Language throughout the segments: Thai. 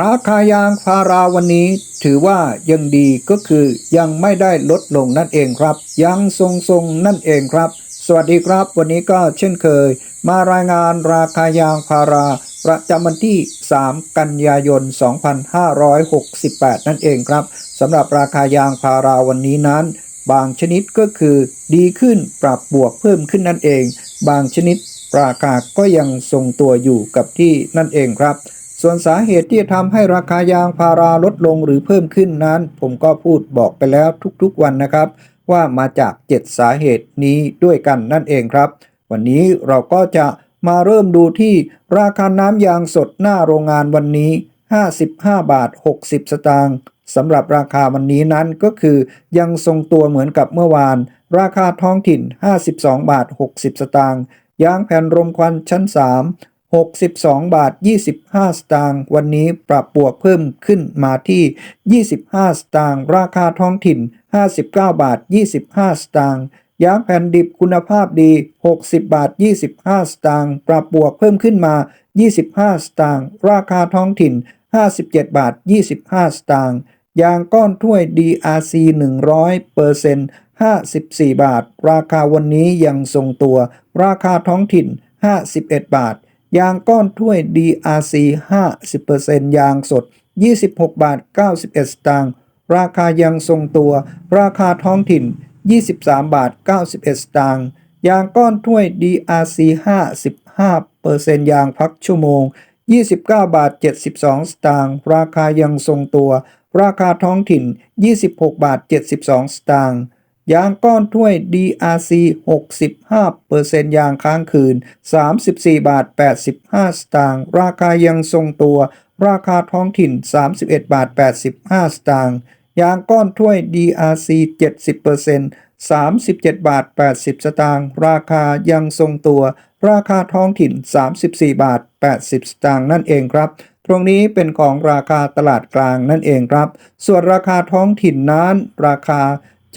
ราคายางพาราวันนี้ถือว่ายังดีก็คือยังไม่ได้ลดลงนั่นเองครับ ยังทรงๆนั่นเองครับ สวัสดีครับ วันนี้ก็เช่นเคย มารายงานราคายางพารา ประจำวันที่ 3 กันยายน 2568 นั่นเองครับสำหรับราคายางพาราวันนี้นั้น บางชนิดก็คือดีขึ้นปรับบวกเพิ่มขึ้นนั่นเอง บางชนิดราคาก็ยังทรงตัวอยู่กับที่นั่นเองครับ ส่วนสาเหตุที่ทำให้ราคายางพาราลดลงหรือเพิ่มขึ้นนั้น ผมก็พูดบอกไปแล้วทุกๆวันนะครับ ว่ามาจาก 7 สาเหตุนี้ด้วยกันนั่นเองครับ วันนี้เราก็จะมาเริ่มดูที่ราคาน้ำยางสดหน้าโรงงานวันนี้ 55 บาท 60 สตางค์สำหรับราคาวันนี้นั้นก็คือยังทรงตัวเหมือนกับเมื่อวาน ราคาท้องถิ่น 52 บาท 60 สตางค์ยางแผ่นรมควันชั้น 3 62 บาท 25 สตางค์วันนี้ปรับบวกเพิ่มขึ้นมาที่ 25 สตางค์ราคาท้องถิ่น 59 บาท 25 สตางค์ยางแผ่นดิบคุณภาพดี 60 บาท 25 สตางค์ปรับบวกเพิ่มขึ้นมา 25 สตางค์ราคาท้องถิ่น 57 บาท 25 สตางค์ยางก้อนถ้วย DRC 100เปอร์เซ็นต์54 บาท ราคาวันนี้ยังทรงตัว ราคาท้องถิ่น 51 บาท ยางก้อนถ้วย DRC 50%ยางสด 26 บาท 91 สตางค์ ราคายังทรงตัว ราคาท้องถิ่น 23 บาท 91 สตางค์ ยางก้อนถ้วย DRC 55%ยางพักชั่วโมง 29 บาท 72 สตางค์ ราคายังทรงตัว ราคาท้องถิ่น 26 บาท 72 สตางค์ ยางก้อนถ้วย DRC 65%ยางค้างคืน 34 บาท 85 สตางค์ ราคายังทรงตัว ราคาท้องถิ่น 31 บาท 85 สตางค์ ยางก้อนถ้วย DRC 70% 37 บาท 80 สตางค์ ราคายังทรงตัว ราคาท้องถิ่น 34 บาท 80 สตางค์นั่นเองครับตรงนี้เป็นของราคาตลาดกลางนั่นเองครับ ส่วนราคาท้องถิ่นนั้น ราคา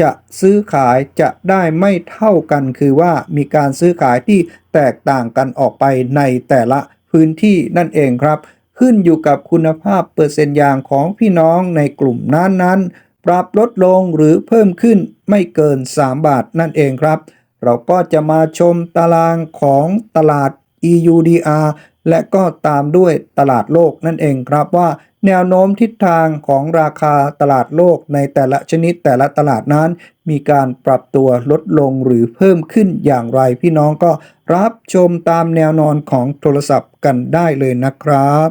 จะซื้อขายจะได้ไม่เท่ากัน คือว่ามีการซื้อขายที่แตกต่างกันออกไปในแต่ละพื้นที่นั่นเองครับ ขึ้นอยู่กับคุณภาพเปอร์เซ็นต์ยางของพี่น้องในกลุ่มนั้นๆ ปรับลดลงหรือเพิ่มขึ้นไม่เกิน 3 บาทนั่นเองครับ เราก็จะมาชมตารางของตลาด EUDR และก็ตามด้วยตลาดโลกนั่นเองครับว่า แนวโน้มทิศทางของราคาตลาดโลกในแต่ละชนิดแต่ละตลาดนั้น มีการปรับตัวลดลงหรือเพิ่มขึ้นอย่างไรพี่น้องก็รับชมตามแนวนอนของโทรศัพท์กันได้เลยนะครับ